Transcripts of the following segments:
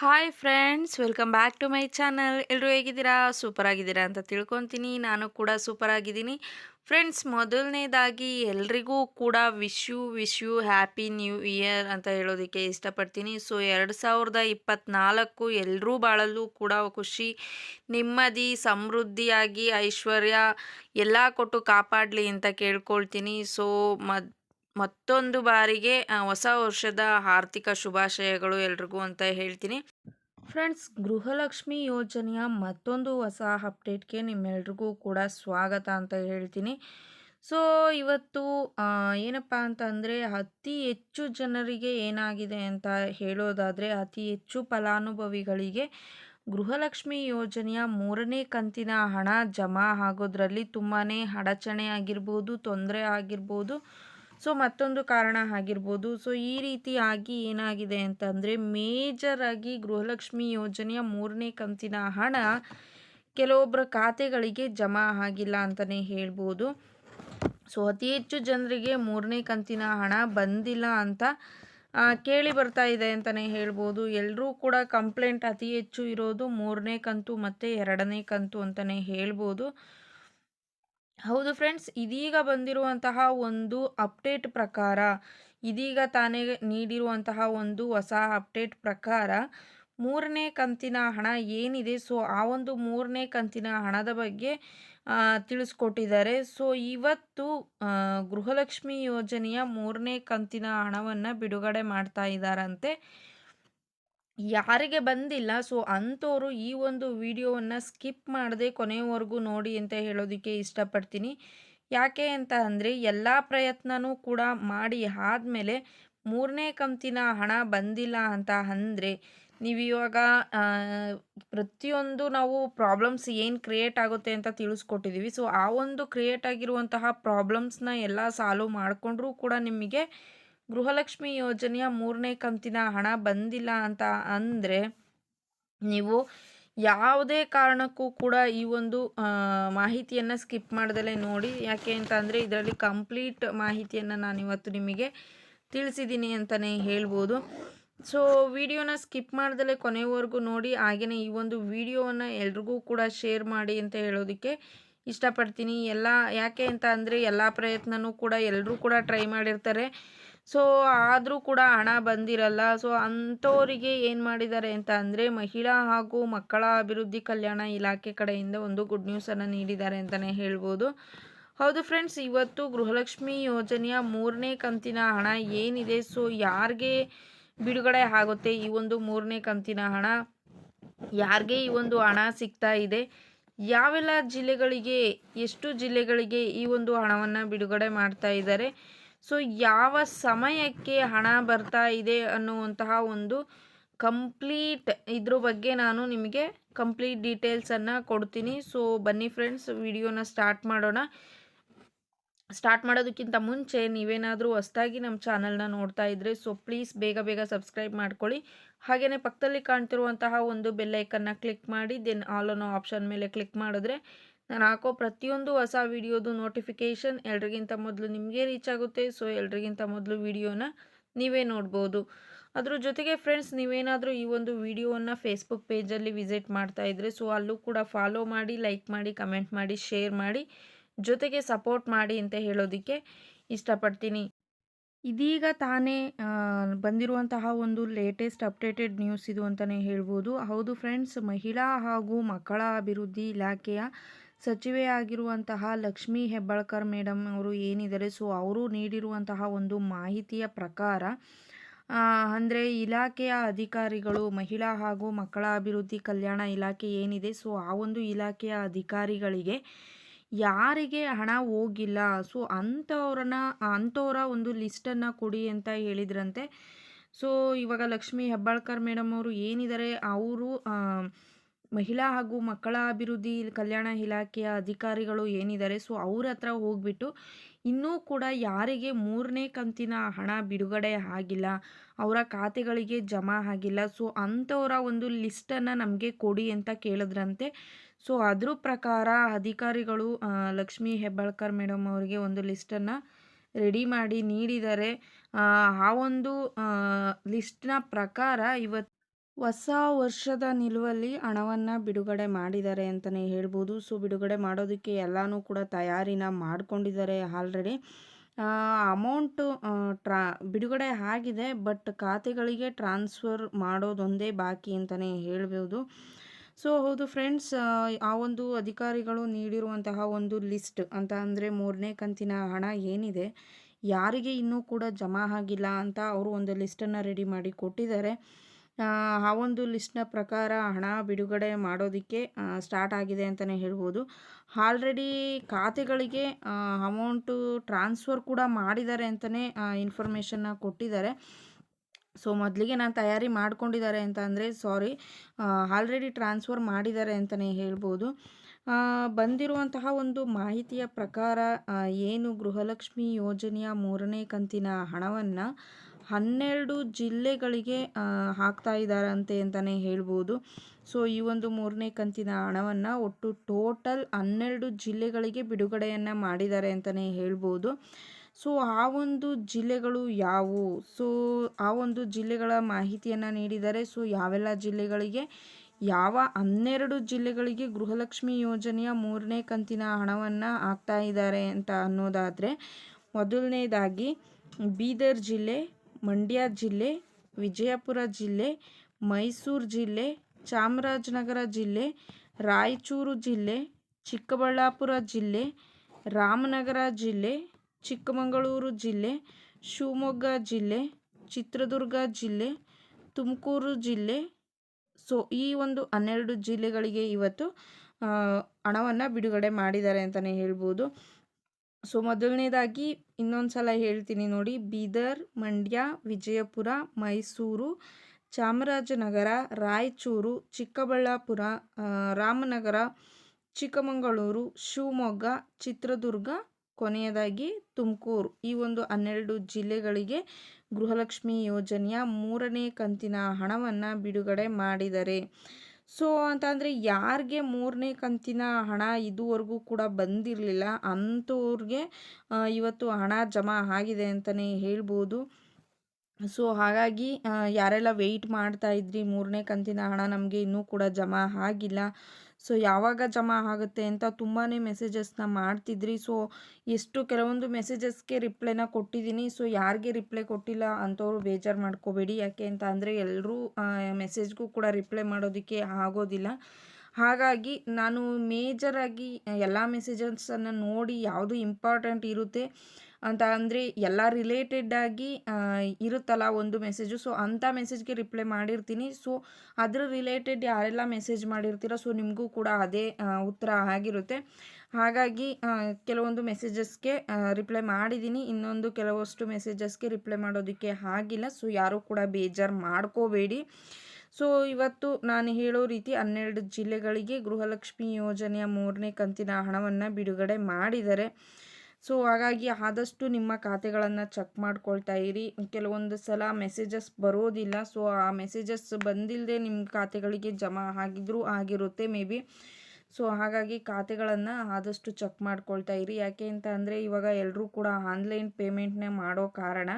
Hi friends welcome back to my channel ಎಲ್ಲರೂ ಹೇಗಿದ್ದೀರಾ? Super ಆಗಿದ್ದೀರಾ ಅಂತ ತಿಳ್ಕೊತೀನಿ. ನಾನು ಕೂಡ ಸೂಪರ್ ಆಗಿದ್ದೀನಿ ಫ್ರೆಂಡ್ಸ್ ಮೊದಲನೇದಾಗಿ ಎಲ್ರಿಗೂ ಕೂಡ wish you wish you happy new year ಅಂತ ಹೇಳೋದಕ್ಕೆ ಇಷ್ಟಪಡ್ತೀನಿ. ಸೊ ಎರಡು ಸಾವಿರದ ಇಪ್ಪತ್ತ್ನಾಲ್ಕು ಎಲ್ಲರೂ ಬಾಳಲ್ಲೂ ಕೂಡ ಖುಷಿ, ನೆಮ್ಮದಿ, ಸಮೃದ್ಧಿಯಾಗಿ, ಐಶ್ವರ್ಯ ಎಲ್ಲ ಕೊಟ್ಟು ಕಾಪಾಡಲಿ ಅಂತ ಕೇಳ್ಕೊಳ್ತೀನಿ. ಸೊ ಮದ್ ಮತ್ತೊಂದು ಬಾರಿಗೆ ಹೊಸ ವರ್ಷದ ಆರ್ಥಿಕ ಶುಭಾಶಯಗಳು ಎಲ್ರಿಗೂ ಅಂತ ಹೇಳ್ತೀನಿ. ಫ್ರೆಂಡ್ಸ್, ಗೃಹಲಕ್ಷ್ಮಿ ಯೋಜನೆಯ ಮತ್ತೊಂದು ಹೊಸ ಅಪ್ಡೇಟ್ಗೆ ನಿಮ್ಮೆಲ್ರಿಗೂ ಕೂಡ ಸ್ವಾಗತ ಅಂತ ಹೇಳ್ತೀನಿ. ಸೊ, ಇವತ್ತು ಏನಪ್ಪ ಅಂತ ಅಂದರೆ ಅತಿ ಹೆಚ್ಚು ಜನರಿಗೆ ಏನಾಗಿದೆ ಅಂತ ಹೇಳೋದಾದರೆ, ಅತಿ ಹೆಚ್ಚು ಫಲಾನುಭವಿಗಳಿಗೆ ಗೃಹಲಕ್ಷ್ಮಿ ಯೋಜನೆಯ ಮೂರನೇ ಕಂತಿನ ಹಣ ಜಮಾ ಆಗೋದ್ರಲ್ಲಿ ತುಂಬಾ ಅಡಚಣೆ ಆಗಿರ್ಬೋದು ತೊಂದರೆ ಆಗಿರ್ಬೋದು. ಸೊ ಮತ್ತೊಂದು ಕಾರಣ ಆಗಿರ್ಬೋದು. ಸೊ ಈ ರೀತಿಯಾಗಿ ಏನಾಗಿದೆ ಅಂತಂದರೆ ಆಗಿ ಗೃಹಲಕ್ಷ್ಮಿ ಯೋಜನೆಯ ಮೂರನೇ ಕಂತಿನ ಹಣ ಕೆಲವೊಬ್ಬರ ಖಾತೆಗಳಿಗೆ ಜಮಾ ಆಗಿಲ್ಲ ಅಂತಲೇ ಹೇಳ್ಬೋದು. ಸೊ ಅತಿ ಹೆಚ್ಚು ಜನರಿಗೆ ಮೂರನೇ ಕಂತಿನ ಹಣ ಬಂದಿಲ್ಲ ಅಂತ ಕೇಳಿ ಬರ್ತಾ ಇದೆ ಅಂತಲೇ ಹೇಳ್ಬೋದು. ಎಲ್ಲರೂ ಕೂಡ ಕಂಪ್ಲೇಂಟ್ ಅತಿ ಹೆಚ್ಚು ಇರೋದು ಮೂರನೇ ಕಂತು ಮತ್ತು ಎರಡನೇ ಕಂತು ಅಂತಲೇ ಹೇಳ್ಬೋದು. ಹೌದು ಫ್ರೆಂಡ್ಸ್, ಇದೀಗ ಬಂದಿರುವಂತಹ ಒಂದು ಅಪ್ಡೇಟ್ ಪ್ರಕಾರ, ಇದೀಗ ತಾನೇ ನೀಡಿರುವಂತಹ ಒಂದು ಹೊಸ ಅಪ್ಡೇಟ್ ಪ್ರಕಾರ ಮೂರನೇ ಕಂತಿನ ಹಣ ಏನಿದೆ, ಸೊ ಆ ಒಂದು ಮೂರನೇ ಕಂತಿನ ಹಣದ ಬಗ್ಗೆ ತಿಳಿಸ್ಕೊಟ್ಟಿದ್ದಾರೆ. ಸೊ ಇವತ್ತು ಗೃಹಲಕ್ಷ್ಮಿ ಯೋಜನೆಯ ಮೂರನೇ ಕಂತಿನ ಹಣವನ್ನು ಬಿಡುಗಡೆ ಮಾಡ್ತಾ ಇದ್ದಾರಂತೆ. ಯಾರಿಗೆ ಬಂದಿಲ್ಲ. ಸೊ ಅಂಥವ್ರು ಈ ಒಂದು ವಿಡಿಯೋವನ್ನು ಸ್ಕಿಪ್ ಮಾಡದೆ ಕೊನೆಯವರೆಗೂ ನೋಡಿ ಅಂತ ಹೇಳೋದಕ್ಕೆ ಇಷ್ಟಪಡ್ತೀನಿ. ಯಾಕೆ ಅಂತ ಅಂದರೆ ಎಲ್ಲ ಪ್ರಯತ್ನನೂ ಕೂಡ ಮಾಡಿ ಆದಮೇಲೆ ಮೂರನೇ ಕಂತಿನ ಹಣ ಬಂದಿಲ್ಲ ಅಂತ ಅಂದರೆ ನೀವು ಇವಾಗ ಆ, ಪ್ರತಿಯೊಂದು ನಾವು ಪ್ರಾಬ್ಲಮ್ಸ್ ಏನು ಕ್ರಿಯೇಟ್ ಆಗುತ್ತೆ ಅಂತ ತಿಳಿಸ್ಕೊಟ್ಟಿದ್ದೀವಿ. ಸೊ ಆ ಒಂದು ಕ್ರಿಯೇಟ್ ಆಗಿರುವಂತಹ ಪ್ರಾಬ್ಲಮ್ಸ್ನ ಎಲ್ಲ ಸಾಲ್ವ್ ಮಾಡಿಕೊಂಡ್ರೂ ಕೂಡ ನಿಮಗೆ ಗೃಹಲಕ್ಷ್ಮಿ ಯೋಜನೆಯ ಮೂರನೇ ಕಂತಿನ ಹಣ ಬಂದಿಲ್ಲ ಅಂತ ಅಂದರೆ ನೀವು ಯಾವುದೇ ಕಾರಣಕ್ಕೂ ಕೂಡ ಈ ಒಂದು ಮಾಹಿತಿಯನ್ನು ಸ್ಕಿಪ್ ಮಾಡ್ದಲೇ ನೋಡಿ. ಯಾಕೆ ಅಂತ ಅಂದರೆ ಇದರಲ್ಲಿ ಕಂಪ್ಲೀಟ್ ಮಾಹಿತಿಯನ್ನು ನಾನು ಇವತ್ತು ನಿಮಗೆ ತಿಳಿಸಿದ್ದೀನಿ ಅಂತಲೇ ಹೇಳ್ಬೋದು. ಸೊ ವಿಡಿಯೋನ ಸ್ಕಿಪ್ ಮಾಡ್ದಲೇ ಕೊನೆವರೆಗೂ ನೋಡಿ. ಹಾಗೆಯೇ ಈ ಒಂದು ವಿಡಿಯೋವನ್ನು ಎಲ್ರಿಗೂ ಕೂಡ ಶೇರ್ ಮಾಡಿ ಅಂತ ಹೇಳೋದಕ್ಕೆ ಇಷ್ಟಪಡ್ತೀನಿ. ಎಲ್ಲ, ಯಾಕೆ ಅಂತ ಅಂದರೆ ಎಲ್ಲ ಪ್ರಯತ್ನವೂ ಕೂಡ ಎಲ್ಲರೂ ಕೂಡ ಟ್ರೈ ಮಾಡಿರ್ತಾರೆ. ಸೊ ಆದರೂ ಕೂಡ ಹಣ ಬಂದಿರಲ್ಲ. ಸೊ ಅಂಥವರಿಗೆ ಏನು ಮಾಡಿದ್ದಾರೆ ಅಂತ ಅಂದರೆ, ಮಹಿಳಾ ಹಾಗೂ ಮಕ್ಕಳ ಅಭಿವೃದ್ಧಿ ಕಲ್ಯಾಣ ಇಲಾಖೆ ಕಡೆಯಿಂದ ಒಂದು ಗುಡ್ ನ್ಯೂಸನ್ನು ನೀಡಿದ್ದಾರೆ ಅಂತಲೇ ಹೇಳ್ಬೋದು. ಹೌದು ಫ್ರೆಂಡ್ಸ್ ಇವತ್ತು ಗೃಹಲಕ್ಷ್ಮಿ ಯೋಜನೆಯ ಮೂರನೇ ಕಂತಿನ ಹಣ ಏನಿದೆ? ಸೊ ಯಾರಿಗೆ ಬಿಡುಗಡೆ ಆಗುತ್ತೆ ಈ ಒಂದು ಮೂರನೇ ಕಂತಿನ ಹಣ? ಯಾರಿಗೆ ಈ ಒಂದು ಹಣ ಸಿಗ್ತಾ ಇದೆ? ಯಾವೆಲ್ಲ ಜಿಲ್ಲೆಗಳಿಗೆ, ಎಷ್ಟು ಜಿಲ್ಲೆಗಳಿಗೆ ಈ ಒಂದು ಹಣವನ್ನು ಬಿಡುಗಡೆ ಮಾಡ್ತಾ ಇದ್ದಾರೆ? ಸೊ ಯಾವ ಸಮಯಕ್ಕೆ ಹಣ ಬರ್ತಾ ಇದೆ ಅನ್ನುವಂತಹ ಒಂದು ಕಂಪ್ಲೀಟ್ ಇದ್ರ ಬಗ್ಗೆ ನಾನು ನಿಮಗೆ ಕಂಪ್ಲೀಟ್ ಡೀಟೇಲ್ಸನ್ನು ಕೊಡ್ತೀನಿ. ಸೊ ಬನ್ನಿ ಫ್ರೆಂಡ್ಸ್, ವಿಡಿಯೋನ ಸ್ಟಾರ್ಟ್ ಮಾಡೋಣ. ಸ್ಟಾರ್ಟ್ ಮಾಡೋದಕ್ಕಿಂತ ಮುಂಚೆ ನೀವೇನಾದರೂ ಹೊಸ್ದಾಗಿ ನಮ್ಮ ಚಾನಲ್ನ ನೋಡ್ತಾ ಇದ್ದರೆ ಸೊ ಪ್ಲೀಸ್ ಬೇಗ ಬೇಗ ಸಬ್ಸ್ಕ್ರೈಬ್ ಮಾಡ್ಕೊಳ್ಳಿ. ಹಾಗೆಯೇ ಪಕ್ಕದಲ್ಲಿ ಕಾಣ್ತಿರುವಂತಹ ಒಂದು ಬೆಲ್ಲೈಕನ್ನ ಕ್ಲಿಕ್ ಮಾಡಿ, ದೆನ್ ಆಲ್ ಅನ್ನೋ ಆಪ್ಷನ್ ಮೇಲೆ ಕ್ಲಿಕ್ ಮಾಡಿದ್ರೆ ನಾನು ಹಾಕೋ ಪ್ರತಿಯೊಂದು ಹೊಸ ವಿಡಿಯೋದು ನೋಟಿಫಿಕೇಷನ್ ಎಲ್ರಿಗಿಂತ ಮೊದಲು ನಿಮಗೆ ರೀಚ್ ಆಗುತ್ತೆ. ಸೊ ಎಲ್ರಿಗಿಂತ ಮೊದಲು ವಿಡಿಯೋನ ನೀವೇ ನೋಡ್ಬೋದು. ಅದ್ರ ಜೊತೆಗೆ ಫ್ರೆಂಡ್ಸ್ ನೀವೇನಾದರೂ ಈ ಒಂದು ವಿಡಿಯೋವನ್ನು ಫೇಸ್ಬುಕ್ ಪೇಜಲ್ಲಿ ವಿಸಿಟ್ ಮಾಡ್ತಾ ಇದ್ದರೆ ಸೊ ಅಲ್ಲೂ ಕೂಡ ಫಾಲೋ ಮಾಡಿ ಲೈಕ್ ಮಾಡಿ ಕಮೆಂಟ್ ಮಾಡಿ ಶೇರ್ ಮಾಡಿ, ಜೊತೆಗೆ ಸಪೋರ್ಟ್ ಮಾಡಿ ಅಂತ ಹೇಳೋದಕ್ಕೆ ಇಷ್ಟಪಡ್ತೀನಿ. ಇದೀಗ ತಾನೇ ಬಂದಿರುವಂತಹ ಒಂದು ಲೇಟೆಸ್ಟ್ ಅಪ್ಡೇಟೆಡ್ ನ್ಯೂಸ್ ಇದು ಅಂತಲೇ ಹೇಳ್ಬೋದು. ಹೌದು ಫ್ರೆಂಡ್ಸ್ ಮಹಿಳಾ ಹಾಗೂ ಮಕ್ಕಳ ಅಭಿವೃದ್ಧಿ ಇಲಾಖೆಯ ಸಚಿವೆಯಾಗಿರುವಂತಹ ಲಕ್ಷ್ಮೀ ಹೆಬ್ಬಾಳ್ಕರ್ ಮೇಡಮ್ ಅವರು ಏನಿದ್ದಾರೆ ಸೊ ಅವರು ನೀಡಿರುವಂತಹ ಒಂದು ಮಾಹಿತಿಯ ಪ್ರಕಾರ ಅಂದರೆ ಇಲಾಖೆಯ ಅಧಿಕಾರಿಗಳು, ಮಹಿಳಾ ಹಾಗೂ ಮಕ್ಕಳ ಅಭಿವೃದ್ಧಿ ಕಲ್ಯಾಣ ಇಲಾಖೆ ಏನಿದೆ ಸೊ ಆ ಒಂದು ಇಲಾಖೆಯ ಅಧಿಕಾರಿಗಳಿಗೆ ಯಾರಿಗೆ ಹಣ ಹೋಗಿಲ್ಲ ಸೊ ಅಂಥವ್ರನ್ನ, ಅಂಥವರ ಒಂದು ಲಿಸ್ಟನ್ನು ಕೊಡಿ ಅಂತ ಹೇಳಿದ್ರಂತೆ. ಸೊ ಇವಾಗ ಲಕ್ಷ್ಮೀ ಹೆಬ್ಬಾಳ್ಕರ್ ಮೇಡಮ್ ಅವರು ಏನಿದ್ದಾರೆ, ಅವರು ಮಹಿಳಾ ಹಾಗೂ ಮಕ್ಕಳ ಅಭಿವೃದ್ಧಿ ಕಲ್ಯಾಣ ಇಲಾಖೆಯ ಅಧಿಕಾರಿಗಳು ಏನಿದ್ದಾರೆ, ಸೊ ಅವ್ರ ಹತ್ರ ಹೋಗ್ಬಿಟ್ಟು ಇನ್ನೂ ಕೂಡ ಯಾರಿಗೆ ಮೂರನೇ ಕಂತಿನ ಹಣ ಬಿಡುಗಡೆ ಆಗಿಲ್ಲ, ಅವರ ಖಾತೆಗಳಿಗೆ ಜಮಾ ಆಗಿಲ್ಲ, ಸೊ ಅಂಥವರ ಒಂದು ಲಿಸ್ಟನ್ನು ನಮಗೆ ಕೊಡಿ ಅಂತ ಕೇಳಿದ್ರಂತೆ. ಸೊ ಅದ್ರ ಪ್ರಕಾರ ಅಧಿಕಾರಿಗಳು ಲಕ್ಷ್ಮೀ ಹೆಬ್ಬಾಳ್ಕರ್ ಮೇಡಮ್ ಅವರಿಗೆ ಒಂದು ಲಿಸ್ಟನ್ನು ರೆಡಿ ಮಾಡಿ ನೀಡಿದ್ದಾರೆ. ಆ ಒಂದು ಲಿಸ್ಟ್ನ ಪ್ರಕಾರ ಇವತ್ತು ಹೊಸ ವರ್ಷದ ನಿಲುವಲ್ಲಿ ಹಣವನ್ನು ಬಿಡುಗಡೆ ಮಾಡಿದ್ದಾರೆ ಅಂತಲೇ ಹೇಳ್ಬೋದು. ಸೊ, ಬಿಡುಗಡೆ ಮಾಡೋದಕ್ಕೆ ಎಲ್ಲನೂ ಕೂಡ ತಯಾರಿನ ಮಾಡ್ಕೊಂಡಿದ್ದಾರೆ ಆಲ್ರೆಡಿ. ಅಮೌಂಟು ಟ್ರಾ, ಬಿಡುಗಡೆ ಆಗಿದೆ, ಬಟ್ ಖಾತೆಗಳಿಗೆ ಟ್ರಾನ್ಸ್ಫರ್ ಮಾಡೋದೊಂದೇ ಬಾಕಿ ಅಂತಲೇ ಹೇಳ್ಬೋದು. ಸೊ, ಹೌದು ಫ್ರೆಂಡ್ಸ್ ಆ ಒಂದು ಅಧಿಕಾರಿಗಳು ನೀಡಿರುವಂತಹ ಒಂದು ಲಿಸ್ಟ್ ಅಂತ ಅಂದರೆ ಮೂರನೇ ಕಂತಿನ ಹಣ ಏನಿದೆ, ಯಾರಿಗೆ ಇನ್ನೂ ಕೂಡ ಜಮಾ ಆಗಿಲ್ಲ ಅಂತ ಅವರು ಒಂದು ಲಿಸ್ಟನ್ನು ರೆಡಿ ಮಾಡಿ ಕೊಟ್ಟಿದ್ದಾರೆ. ಆ ಒಂದು ಲಿಸ್ಟ್ನ ಪ್ರಕಾರ ಹಣ ಬಿಡುಗಡೆ ಮಾಡೋದಕ್ಕೆ ಸ್ಟಾರ್ಟ್ ಆಗಿದೆ ಅಂತಲೇ ಹೇಳ್ಬೋದು. ಆಲ್ರೆಡಿ ಖಾತೆಗಳಿಗೆ ಅಮೌಂಟು ಟ್ರಾನ್ಸ್ಫರ್ ಕೂಡ ಮಾಡಿದ್ದಾರೆ ಅಂತಲೇ ಇನ್ಫಾರ್ಮೇಷನ್ನ ಕೊಟ್ಟಿದ್ದಾರೆ. ಸೊ ಮೊದಲಿಗೆ ನಾನು ತಯಾರಿ ಮಾಡ್ಕೊಂಡಿದ್ದಾರೆ ಅಂತ ಅಂದರೆ ಸಾರಿ ಆಲ್ರೆಡಿ ಟ್ರಾನ್ಸ್ಫರ್ ಮಾಡಿದ್ದಾರೆ ಅಂತಲೇ ಹೇಳ್ಬೋದು. ಬಂದಿರುವಂತಹ ಒಂದು ಮಾಹಿತಿಯ ಪ್ರಕಾರ ಏನು ಗೃಹಲಕ್ಷ್ಮಿ ಯೋಜನೆಯ ಮೂರನೇ ಕಂತಿನ ಹಣವನ್ನು ಹನ್ನೆರಡು ಜಿಲ್ಲೆಗಳಿಗೆ ಹಾಕ್ತಾ ಇದ್ದಾರಂತೆ ಅಂತಲೇ ಹೇಳ್ಬೋದು. ಸೊ, ಈ ಒಂದು ಮೂರನೇ ಕಂತಿನ ಹಣವನ್ನು ಒಟ್ಟು ಟೋಟಲ್ ಹನ್ನೆರಡು ಜಿಲ್ಲೆಗಳಿಗೆ ಬಿಡುಗಡೆಯನ್ನು ಮಾಡಿದ್ದಾರೆ ಅಂತಲೇ ಹೇಳ್ಬೋದು. ಸೊ, ಆ ಒಂದು ಜಿಲ್ಲೆಗಳು ಯಾವುವು? ಸೊ, ಆ ಒಂದು ಜಿಲ್ಲೆಗಳ ಮಾಹಿತಿಯನ್ನು ನೀಡಿದ್ದಾರೆ ಸೊ, ಯಾವೆಲ್ಲ ಜಿಲ್ಲೆಗಳಿಗೆ? ಯಾವ ಹನ್ನೆರಡು ಜಿಲ್ಲೆಗಳಿಗೆ ಗೃಹಲಕ್ಷ್ಮಿ ಯೋಜನೆಯ ಮೂರನೇ ಕಂತಿನ ಹಣವನ್ನು ಹಾಕ್ತಾ ಇದ್ದಾರೆ ಅಂತ ಅನ್ನೋದಾದರೆ, ಮೊದಲನೇದಾಗಿ ಬೀದರ್ ಜಿಲ್ಲೆ ಮಂಡ್ಯ ಜಿಲ್ಲೆ, ವಿಜಯಪುರ ಜಿಲ್ಲೆ, ಮೈಸೂರು ಜಿಲ್ಲೆ, ಚಾಮರಾಜನಗರ ಜಿಲ್ಲೆ, ರಾಯಚೂರು ಜಿಲ್ಲೆ, ಚಿಕ್ಕಬಳ್ಳಾಪುರ ಜಿಲ್ಲೆ, ರಾಮನಗರ ಜಿಲ್ಲೆ, ಚಿಕ್ಕಮಗಳೂರು ಜಿಲ್ಲೆ, ಶಿವಮೊಗ್ಗ ಜಿಲ್ಲೆ, ಚಿತ್ರದುರ್ಗ ಜಿಲ್ಲೆ, ತುಮಕೂರು ಜಿಲ್ಲೆ. ಸೊ, ಈ ಒಂದು ಹನ್ನೆರಡು ಜಿಲ್ಲೆಗಳಿಗೆ ಇವತ್ತು ಹಣವನ್ನು ಬಿಡುಗಡೆ ಮಾಡಿದ್ದಾರೆ ಅಂತಲೇ ಹೇಳ್ಬೋದು. ಸೊ ಮೊದಲನೇದಾಗಿ ಇನ್ನೊಂದು ಸಲ ಹೇಳ್ತೀನಿ ನೋಡಿ. ಬೀದರ್, ಮಂಡ್ಯ, ವಿಜಯಪುರ, ಮೈಸೂರು, ಚಾಮರಾಜನಗರ, ರಾಯಚೂರು, ಚಿಕ್ಕಬಳ್ಳಾಪುರ ರಾಮನಗರ, ಚಿಕ್ಕಮಗಳೂರು, ಶಿವಮೊಗ್ಗ, ಚಿತ್ರದುರ್ಗ, ಕೊನೆಯದಾಗಿ ತುಮಕೂರು. ಈ ಒಂದು ಹನ್ನೆರಡು ಜಿಲ್ಲೆಗಳಿಗೆ ಗೃಹಲಕ್ಷ್ಮಿ ಯೋಜನೆಯ ಮೂರನೇ ಕಂತಿನ ಹಣವನ್ನು ಬಿಡುಗಡೆ ಮಾಡಿದ್ದಾರೆ ಸೊ ಅಂತಂದರೆ ಯಾರಿಗೆ ಮೂರನೇ ಕಂತಿನ ಹಣ ಇದುವರೆಗೂ ಕೂಡ ಬಂದಿರಲಿಲ್ಲ ಅಂಥವ್ರಿಗೆ ಇವತ್ತು ಹಣ ಜಮಾ ಆಗಿದೆ ಅಂತಲೇ ಹೇಳ್ಬೋದು. ಸೊ ಹಾಗಾಗಿ ಯಾರೆಲ್ಲ ವೆಯ್ಟ್ ಮಾಡ್ತಾ ಇದ್ರಿ, ಮೂರನೇ ಕಂತಿನ ಹಣ ನಮಗೆ ಇನ್ನೂ ಕೂಡ ಜಮಾ ಆಗಿಲ್ಲ. ಸೊ ಯಾವಾಗ ಜಮಾ ಆಗುತ್ತೆ ಅಂತ ತುಂಬಾ ಮೆಸೇಜಸ್ನ ಮಾಡ್ತಿದ್ರಿ. ಸೊ ಎಷ್ಟು ಕೆಲವೊಂದು ಮೆಸೇಜಸ್ಗೆ ರಿಪ್ಲೈನ ಕೊಟ್ಟಿದ್ದೀನಿ. ಸೊ ಯಾರಿಗೆ ರಿಪ್ಲೈ ಕೊಟ್ಟಿಲ್ಲ ಅಂಥವ್ರು ಬೇಜಾರು ಮಾಡ್ಕೋಬೇಡಿ. ಯಾಕೆ ಅಂತ ಅಂದರೆ ಎಲ್ಲರೂ ಮೆಸೇಜ್ಗೂ ಕೂಡ ರಿಪ್ಲೈ ಮಾಡೋದಕ್ಕೆ ಆಗೋದಿಲ್ಲ. ಹಾಗಾಗಿ ನಾನು ಮೇಜರಾಗಿ ಎಲ್ಲ ಮೆಸೇಜಸ್ಸನ್ನು ನೋಡಿ ಯಾವುದು ಇಂಪಾರ್ಟೆಂಟ್ ಇರುತ್ತೆ ಅಂತ ಅಂದರೆ ಎಲ್ಲ ರಿಲೇಟೆಡ್ಡಾಗಿ ಇರುತ್ತಲ್ಲ ಒಂದು ಮೆಸೇಜು ಸೊ ಅಂಥ ಮೆಸೇಜ್ಗೆ ರಿಪ್ಲೈ ಮಾಡಿರ್ತೀನಿ. ಸೊ ಅದ್ರ ರಿಲೇಟೆಡ್ ಯಾರೆಲ್ಲ ಮೆಸೇಜ್ ಮಾಡಿರ್ತೀರ ಸೊ ನಿಮಗೂ ಕೂಡ ಅದೇ ಉತ್ತರ ಆಗಿರುತ್ತೆ. ಹಾಗಾಗಿ ಕೆಲವೊಂದು ಮೆಸೇಜಸ್ಗೆ ರಿಪ್ಲೈ ಮಾಡಿದ್ದೀನಿ ಇನ್ನೊಂದು ಕೆಲವಷ್ಟು ಮೆಸೇಜಸ್ಗೆ ರಿಪ್ಲೈ ಮಾಡೋದಕ್ಕೆ ಆಗಿಲ್ಲ. ಸೊ ಯಾರೂ ಕೂಡ ಬೇಜಾರು ಮಾಡ್ಕೋಬೇಡಿ. ಸೊ ಇವತ್ತು ನಾನು ಹೇಳೋ ರೀತಿ ಹನ್ನೆರಡು ಜಿಲ್ಲೆಗಳಿಗೆ ಗೃಹಲಕ್ಷ್ಮಿ ಯೋಜನೆಯ ಮೂರನೇ ಕಂತಿನ ಹಣವನ್ನು ಬಿಡುಗಡೆ ಮಾಡಿದ್ದಾರೆ ಸೊ ಹಾಗಾಗಿ ಆದಷ್ಟು ನಿಮ್ಮ ಖಾತೆಗಳನ್ನು ಚೆಕ್ ಮಾಡ್ಕೊಳ್ತಾ ಇರಿ. ಕೆಲವೊಂದು ಸಲ ಮೆಸೇಜಸ್ ಬರೋದಿಲ್ಲ. ಸೊ ಆ ಮೆಸೇಜಸ್ ಬಂದಿಲ್ಲದೆ ನಿಮ್ಮ ಖಾತೆಗಳಿಗೆ ಜಮಾ ಆಗಿದ್ರೂ ಆಗಿರುತ್ತೆ ಮೇ ಬಿ. ಸೊ ಹಾಗಾಗಿ ಖಾತೆಗಳನ್ನು ಆದಷ್ಟು ಚೆಕ್ ಮಾಡ್ಕೊಳ್ತಾ ಇರಿ. ಯಾಕೆ ಅಂತ ಅಂದರೆ ಇವಾಗ ಎಲ್ಲರೂ ಕೂಡ ಆನ್ಲೈನ್ ಪೇಮೆಂಟ್ನೇ ಮಾಡೋ ಕಾರಣ.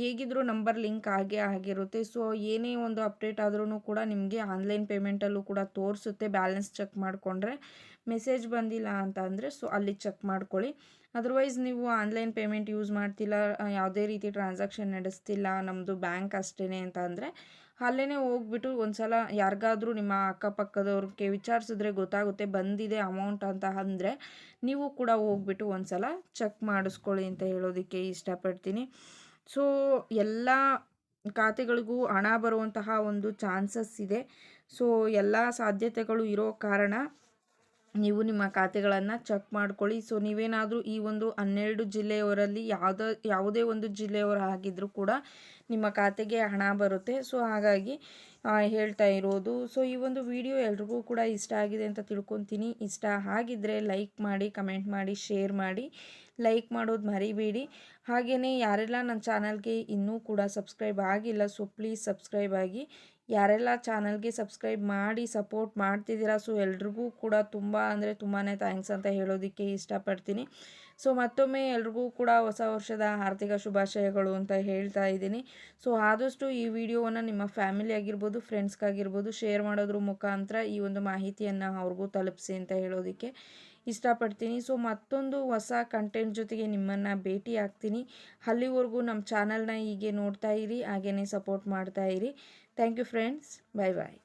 ಹೇಗಿದ್ರೂ ನಂಬರ್ ಲಿಂಕ್ ಆಗೇ ಆಗಿರುತ್ತೆ. ಸೊ, ಏನೇ ಒಂದು ಅಪ್ಡೇಟ್ ಆದ್ರೂ ಕೂಡ ನಿಮಗೆ ಆನ್ಲೈನ್ ಪೇಮೆಂಟಲ್ಲೂ ಕೂಡ ತೋರಿಸುತ್ತೆ. ಬ್ಯಾಲೆನ್ಸ್ ಚೆಕ್ ಮಾಡಿಕೊಂಡ್ರೆ ಮೆಸೇಜ್ ಬಂದಿಲ್ಲ ಅಂತ ಅಂದರೆ, ಸೊ, ಅಲ್ಲಿ ಚೆಕ್ ಮಾಡ್ಕೊಳ್ಳಿ. ಅದರ್ವೈಸ್ ನೀವು ಆನ್ಲೈನ್ ಪೇಮೆಂಟ್ ಯೂಸ್ ಮಾಡ್ತಿಲ್ಲ ಯಾವುದೇ ರೀತಿ ಟ್ರಾನ್ಸಾಕ್ಷನ್ ನಡೆಸ್ತಿಲ್ಲ ನಮ್ಮದು ಬ್ಯಾಂಕ್ ಅಷ್ಟೇ ಅಂತ ಅಂದರೆ ಅಲ್ಲೇ ಹೋಗ್ಬಿಟ್ಟು ಒಂದು ಸಲ ಯಾರಿಗಾದ್ರೂ ನಿಮ್ಮ ಅಕ್ಕಪಕ್ಕದವ್ರಿಗೆ ವಿಚಾರಿಸಿದ್ರೆ ಗೊತ್ತಾಗುತ್ತೆ, ಬಂದಿದೆ ಅಮೌಂಟ್ ಅಂತ ಅಂದರೆ ನೀವು ಕೂಡ ಹೋಗ್ಬಿಟ್ಟು ಒಂದು ಸಲ ಚೆಕ್ ಮಾಡಿಸ್ಕೊಳ್ಳಿ ಅಂತ ಹೇಳೋದಕ್ಕೆ ಇಷ್ಟಪಡ್ತೀನಿ. ಸೊ, ಎಲ್ಲ ಖಾತೆಗಳಿಗೂ ಹಣ ಬರುವಂತಹ ಒಂದು ಚಾನ್ಸಸ್ ಇದೆ. ಸೊ, ಎಲ್ಲ ಸಾಧ್ಯತೆಗಳು ಇರೋ ಕಾರಣ ನೀವು ನಿಮ್ಮ ಖಾತೆಗಳನ್ನು ಚೆಕ್ ಮಾಡ್ಕೊಳ್ಳಿ. ಸೊ, ನೀವೇನಾದರೂ ಈ ಒಂದು ಹನ್ನೆರಡು ಜಿಲ್ಲೆಯವರಲ್ಲಿ ಯಾವುದೋ, ಯಾವುದೇ ಒಂದು ಜಿಲ್ಲೆಯವರು ಆಗಿದ್ದರೂ ಕೂಡ ನಿಮ್ಮ ಖಾತೆಗೆ ಹಣ ಬರುತ್ತೆ. ಸೊ, ಹಾಗಾಗಿ ಹೇಳ್ತಾ ಇರೋದು. ಸೊ, ಈ ಒಂದು ವಿಡಿಯೋ ಎಲ್ರಿಗೂ ಕೂಡ ಇಷ್ಟ ಆಗಿದೆ ಅಂತ ತಿಳ್ಕೊತೀನಿ. ಇಷ್ಟ ಆಗಿದ್ದರೆ ಲೈಕ್ ಮಾಡಿ, ಕಮೆಂಟ್ ಮಾಡಿ, ಶೇರ್ ಮಾಡಿ. ಲೈಕ್ ಮಾಡೋದು ಮರಿಬೇಡಿ. ಹಾಗೆಯೇ ಯಾರೆಲ್ಲ ನನ್ನ ಚಾನಲ್ಗೆ ಇನ್ನೂ ಕೂಡ ಸಬ್ಸ್ಕ್ರೈಬ್ ಆಗಿಲ್ಲ ಸೊ ಪ್ಲೀಸ್ ಸಬ್ಸ್ಕ್ರೈಬ್ ಆಗಿ. ಯಾರೆಲ್ಲ ಚಾನಲ್ಗೆ ಸಬ್ಸ್ಕ್ರೈಬ್ ಮಾಡಿ ಸಪೋರ್ಟ್ ಮಾಡ್ತಿದ್ದೀರಾ ಸೊ ಎಲ್ರಿಗೂ ಕೂಡ ತುಂಬ ಅಂದರೆ ತುಂಬಾ ಥ್ಯಾಂಕ್ಸ್ ಅಂತ ಹೇಳೋದಕ್ಕೆ ಇಷ್ಟಪಡ್ತೀನಿ. ಸೊ ಮತ್ತೊಮ್ಮೆ ಎಲ್ರಿಗೂ ಕೂಡ ಹೊಸ ವರ್ಷದ ಆರ್ಥಿಕ ಶುಭಾಶಯಗಳು ಅಂತ ಹೇಳ್ತಾ ಇದ್ದೀನಿ. ಸೊ ಆದಷ್ಟು ಈ ವಿಡಿಯೋವನ್ನು ನಿಮ್ಮ ಫ್ಯಾಮಿಲಿ ಆಗಿರ್ಬೋದು ಫ್ರೆಂಡ್ಸ್ಗಾಗಿರ್ಬೋದು ಶೇರ್ ಮಾಡೋದ್ರ ಮುಖಾಂತರ ಈ ಒಂದು ಮಾಹಿತಿಯನ್ನು ಅವ್ರಿಗೂ ತಲುಪಿಸಿ ಅಂತ ಹೇಳೋದಕ್ಕೆ. ಇಷ್ಟಪಡ್ತೀನಿ. ಸೊ ಮತ್ತೊಂದು ಹೊಸ ಕಂಟೆಂಟ್ ಜೊತೆಗೆ ನಿಮ್ಮನ್ನು ಭೇಟಿ ಆಗ್ತೀನಿ. ಅಲ್ಲಿವರೆಗೂ ನಮ್ಮ ಚಾನಲ್ನ ಹೀಗೆ ನೋಡ್ತಾ ಇರಿ ಹಾಗೆಯೇ ಸಪೋರ್ಟ್ ಮಾಡ್ತಾ ಇರಿ. Thank you friends bye bye